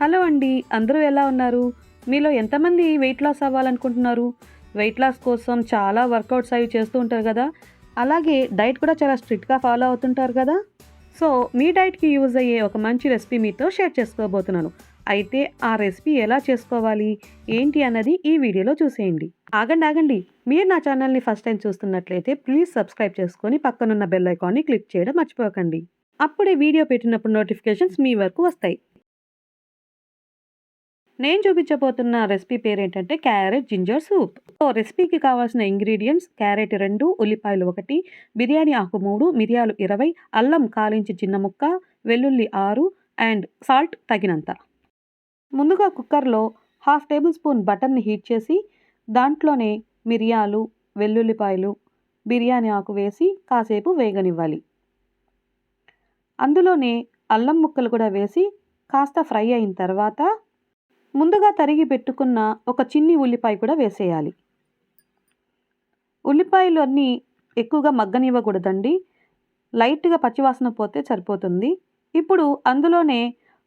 Hello అండి అందరూ ఎలా ఉన్నారు? మీలో ఎంతమంది వెయిట్ లాస్ అవ్వాలనుకుంటున్నారు? వెయిట్ లాస్ కోసం చాలా వర్కౌట్స్ అవి చేస్తూ ఉంటారు కదా? అలాగే డైట్ కూడా చాలా స్ట్రిక్ట్గా ఫాలో అవుతుంటారు కదా? సో మీ డైట్కి యూజ్ అయ్యే ఒక మంచి రెసిపీ మీతో షేర్ చేసుకోబోతున్నాను. అయితే ఆ రెసిపీ ఎలా చేసుకోవాలి? ఏంటి అన్నది ఈ వీడియోలో చూసేయండి. ఆగండి ఆగండి. మీరు నా ఛానల్ని ఫస్ట్ టైం చూస్తున్నట్లయితే ప్లీజ్ సబ్స్క్రైబ్ చేసుకొని పక్కనున్న బెల్ ఐకాన్ని క్లిక్ చేయడం మర్చిపోకండి. అప్పుడే వీడియో పెట్టినప్పుడు నోటిఫికేషన్స్ మీ వరకు వస్తాయి. నేను చూపించబోతున్న రెసిపీ పేరు ఏంటంటే క్యారెట్ జింజర్ సూప్. సో రెసిపీకి కావాల్సిన ఇంగ్రీడియంట్స్ క్యారెట్ రెండు ఉల్లిపాయలు ఒకటి బిర్యానీ ఆకు మూడు మిరియాలు ఇరవై అల్లం కాలించి చిన్న ముక్క వెల్లుల్లి ఆరు అండ్ సాల్ట్ తగినంత. ముందుగా కుక్కర్లో హాఫ్ టేబుల్ స్పూన్ బటర్ని హీట్ చేసి దాంట్లోనే మిరియాలు వెల్లుల్లిపాయలు బిర్యానీ ఆకు వేసి కాసేపు వేగనివ్వాలి. అందులోనే అల్లం ముక్కలు కూడా వేసి కాస్త ఫ్రై అయిన తర్వాత ముందుగా తరిగి పెట్టుకున్న ఒక చిన్ని ఉల్లిపాయ కూడా వేసేయాలి. ఉల్లిపాయలు అన్నీ ఎక్కువగా మగ్గనివ్వకూడదండి. లైట్గా పచ్చివాసన పోతే సరిపోతుంది. ఇప్పుడు అందులోనే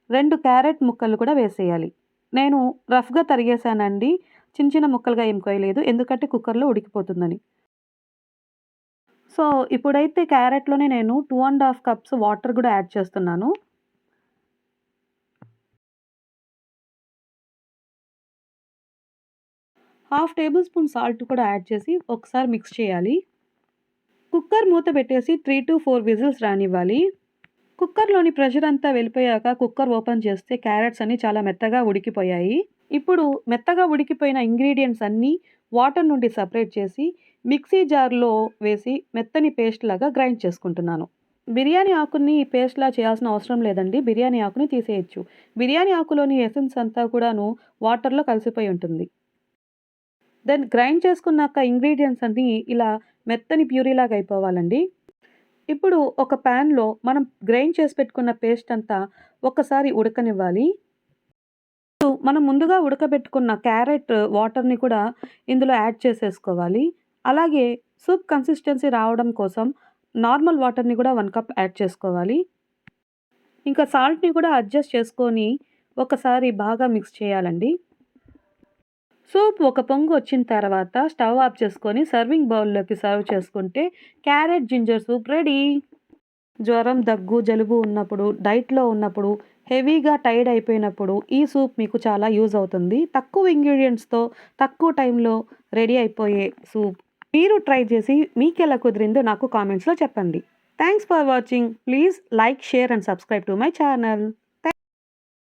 రెండు క్యారెట్ ముక్కలు కూడా వేసేయాలి. నేను రఫ్గా తరిగేసానండి చిన్న చిన్న ముక్కలుగా ఏం కోయలేదు. ఎందుకంటే కుక్కర్లో ఉడికిపోతుందని. సో ఇప్పుడైతే క్యారెట్లోనే నేను two and half cups water కూడా యాడ్ చేస్తున్నాను. హాఫ్ టేబుల్ స్పూన్ సాల్ట్ కూడా యాడ్ చేసి ఒకసారి మిక్స్ చేయాలి. కుక్కర్ మూత పెట్టేసి త్రీ టు ఫోర్ విజిల్స్ రానివ్వాలి. కుక్కర్లోని ప్రెషర్ అంతా వెళ్ళిపోయాక కుక్కర్ ఓపెన్ చేస్తే క్యారెట్స్ అన్నీ చాలా మెత్తగా ఉడికిపోయాయి. ఇప్పుడు మెత్తగా ఉడికిపోయిన ఇంగ్రీడియంట్స్ అన్నీ వాటర్ నుండి సపరేట్ చేసి మిక్సీ జార్లో వేసి మెత్తని పేస్ట్ లాగా గ్రైండ్ చేసుకుంటున్నాను. బిర్యానీ ఆకుని పేస్ట్లా చేయాల్సిన అవసరం లేదండి. బిర్యానీ ఆకుని తీసేయచ్చు. బిర్యానీ ఆకులోని ఎసెన్స్ అంతా కూడాను వాటర్లో కలిసిపోయి ఉంటుంది. దెన్ గ్రైండ్ చేసుకున్నాక ఇంగ్రీడియంట్స్ అన్నీ ఇలా మెత్తని ప్యూరీలాగా అయిపోవాలండి. ఇప్పుడు ఒక ప్యాన్లో మనం గ్రైండ్ చేసి పెట్టుకున్న పేస్ట్ అంతా ఒకసారి ఉడకనివ్వాలి. మనం ముందుగా ఉడకబెట్టుకున్న క్యారెట్ వాటర్ని కూడా ఇందులో యాడ్ చేసేసుకోవాలి. అలాగే సూప్ కన్సిస్టెన్సీ రావడం కోసం నార్మల్ వాటర్ని కూడా వన్ కప్ యాడ్ చేసుకోవాలి. ఇంకా సాల్ట్ని కూడా అడ్జస్ట్ చేసుకొని ఒకసారి బాగా మిక్స్ చేయాలండి. సూప్ ఒక పొంగు వచ్చిన తర్వాత స్టవ్ ఆఫ్ చేసుకొని సర్వింగ్ బౌల్లోకి సర్వ్ చేసుకుంటే క్యారెట్ జింజర్ సూప్ రెడీ. జ్వరం దగ్గు జలుబు ఉన్నప్పుడు డైట్లో ఉన్నప్పుడు హెవీగా టైర్డ్ అయిపోయినప్పుడు ఈ సూప్ మీకు చాలా యూజ్ అవుతుంది. తక్కువ ఇంగ్రీడియంట్స్తో తక్కువ టైంలో రెడీ అయిపోయే సూప్. మీరు ట్రై చేసి మీకు ఎలా కుదిరిందో నాకు కామెంట్స్లో చెప్పండి. Thanks for watching please like share and subscribe to my channel